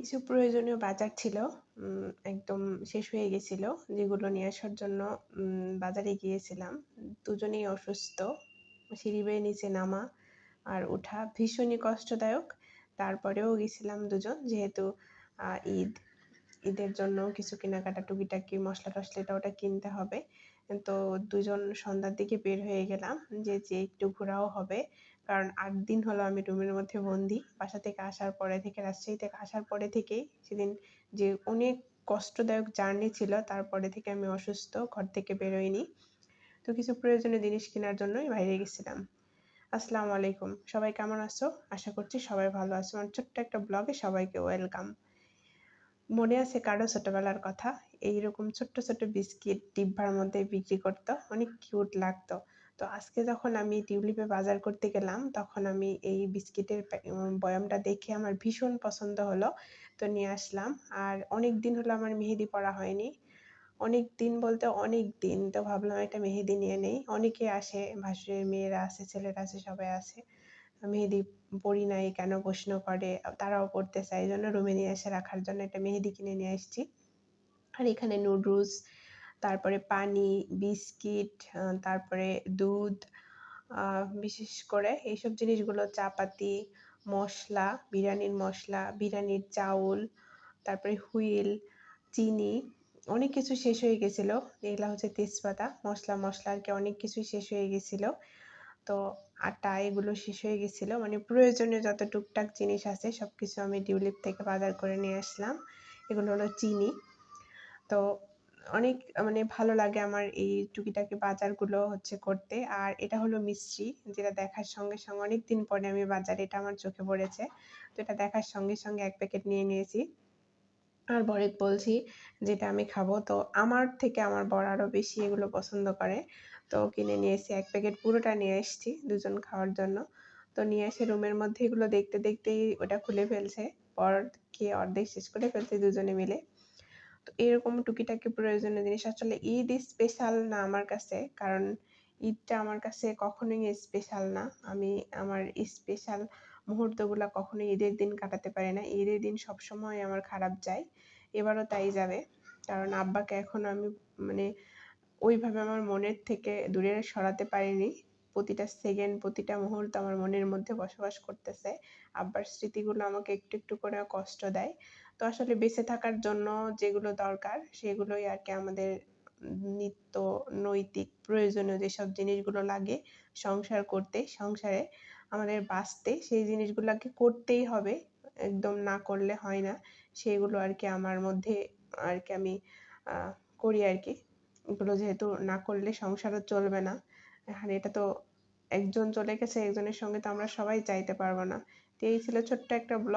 কিছু প্রয়োজনীয় বাজার ছিল একদম শেষ হয়ে গেছিল, যেগুলো নিয়ে আসার জন্য বাজারে গিয়েছিলাম। দুজনেই অসুস্থ, সিঁড়ি বেয়ে নিচে নামা আর ওঠা ভীষণই কষ্টদায়ক। তারপরেও গেছিলাম দুজন, যেহেতু ঈদ, ঈদের জন্য কিছু কেনাকাটা টুকিটাকি মশলা টশলা এটা ওটা কিনতে হবে। তো দুজন সন্ধ্যার দিকে বের হয়ে গেলাম যে যে একটু ঘোরাও হবে। কারণ আট দিন হলো আমি রুমের মধ্যে বন্দি। বাসা থেকে আসার পরে থেকে, রাজশাহী থেকে আসার পরে থেকেই সেদিন যে অনেক কষ্টদায়ক জার্নি ছিল তারপরে থেকে আমি অসুস্থ, ঘর থেকে বেরোইনি। তো কিছু প্রয়োজনীয় জিনিস কেনার জন্যই বাইরে গেছিলাম। আসসালামু আলাইকুম। সবাই কেমন আছো? আশা করছি সবাই ভালো আছো। আমার ছোট্ট একটা ব্লগে সবাইকে ওয়েলকাম মনে আছে কারও ছোটবেলার কথা? এইরকম ছোট্ট ছোট্ট বিস্কিট ডিব্বার মধ্যে বিক্রি করতো। অনেক কিউট লাগতো। তো আজকে যখন আমি টিউলিপে বাজার করতে গেলাম, তখন আমি এই বিস্কিটের বয়ামটা দেখে আমার ভীষণ পছন্দ হলো। তো নিয়ে আসলাম। আর অনেক দিন হলো আমার মেহেদি পড়া হয়নি। অনেক দিন বলতে অনেক দিন। তো ভাবলাম একটা মেহেদি নিয়ে নেই। অনেকে আসে, ভাসুরের মেয়েরা আছে, ছেলেরা আছে, সবাই আছে মেহেদি পড়ি নাই কেন প্রশ্ন করে তারাও পড়তে চায় এই জন্য রুমে নিয়ে এসে রাখার জন্য একটা মেহেদি কিনে নিয়ে এসেছি আর এখানে নুডলস তারপরে পানি, বিস্কিট তারপরে দুধ বিশেষ করে এইসব জিনিসগুলো, চাপাতি, মশলা, বিরিয়ানির মশলা, বিরিয়ানির চাউল, তারপরে হুইল, চিনি, অনেক কিছু শেষ হয়ে গেছিল। এগুলা হচ্ছে তেজপাতা, মশলা মশলা আর কি অনেক কিছু শেষ হয়ে গেছিল। তো আটা এগুলো শেষ হয়ে গেছিল। মানে প্রয়োজনীয় যত টুকটাক জিনিস আছে সব কিছু আমি টিউলিপ থেকে বাজার করে নিয়ে আসলাম। এগুলো হলো চিনি। তো অনেক মানে ভালো লাগে আমার এই টুকিটাকি বাজারগুলো হচ্ছে করতে। আর এটা হলো মিষ্টি, যেটা দেখার সঙ্গে সঙ্গে অনেক দিন পরে আমি বাজারে, এটা আমার চোখে পড়েছে। তো এটা দেখার সঙ্গে সঙ্গে এক প্যাকেট নিয়ে নিয়েছি। আর বরেক বলছি, যেটা আমি খাব। তো আমার থেকে আমার বর আরও বেশি এগুলো পছন্দ করে। তো কিনে নিয়ে এসে এক প্যাকেট পুরোটা নিয়ে এসেছি দুজন খাওয়ার জন্য। তো নিয়ে এসে রুমের মধ্যে এগুলো দেখতে দেখতেই ওটা খুলে ফেলছে। পর খেয়ে অর্ধেক শেষ করে ফেলছে দুজনে মিলে। তো এরকম টুকিটাকি প্রয়োজনীয় জিনিস। আসলে ঈদ স্পেশাল না আমার কাছে, কারণ ঈদটা আমার কাছে কখনোই স্পেশাল না। আমি আমার স্পেশাল মুহূর্তগুলো কখনোই ঈদের দিন কাটাতে পারি না। ঈদের দিন সবসময় আমার খারাপ যায়, এবারও তাই যাবে। কারণ আব্বাকে এখনও আমি মানে ওইভাবে আমার মনের থেকে দূরে সরাতে পারিনি। প্রতিটা সেকেন্ড, প্রতিটা মুহূর্ত আমার মনের মধ্যে বসবাস করতেছে। আব্বার স্মৃতিগুলো আমাকে একটু একটু করে কষ্ট দেয়। তো আসলে বেঁচে থাকার জন্য যেগুলো দরকার, সেগুলোই আর কি আমাদের নিত্য নৈতিক প্রয়োজনীয় যেসব জিনিসগুলো লাগে সংসার করতে, সংসারে আমাদের বাঁচতে সেই জিনিসগুলোকে করতেই হবে। একদম না করলে হয় না। সেগুলো আর কি আমার মধ্যে আর কি আমি করি আর কি। এগুলো যেহেতু না করলে সংসারও চলবে না। এখন এটা তো একজন চলে গেছে, একজনের সঙ্গে তো আমরা সবাই চাইতে পারব না। তো এই ছিল ছোট্ট একটা ব্লগ।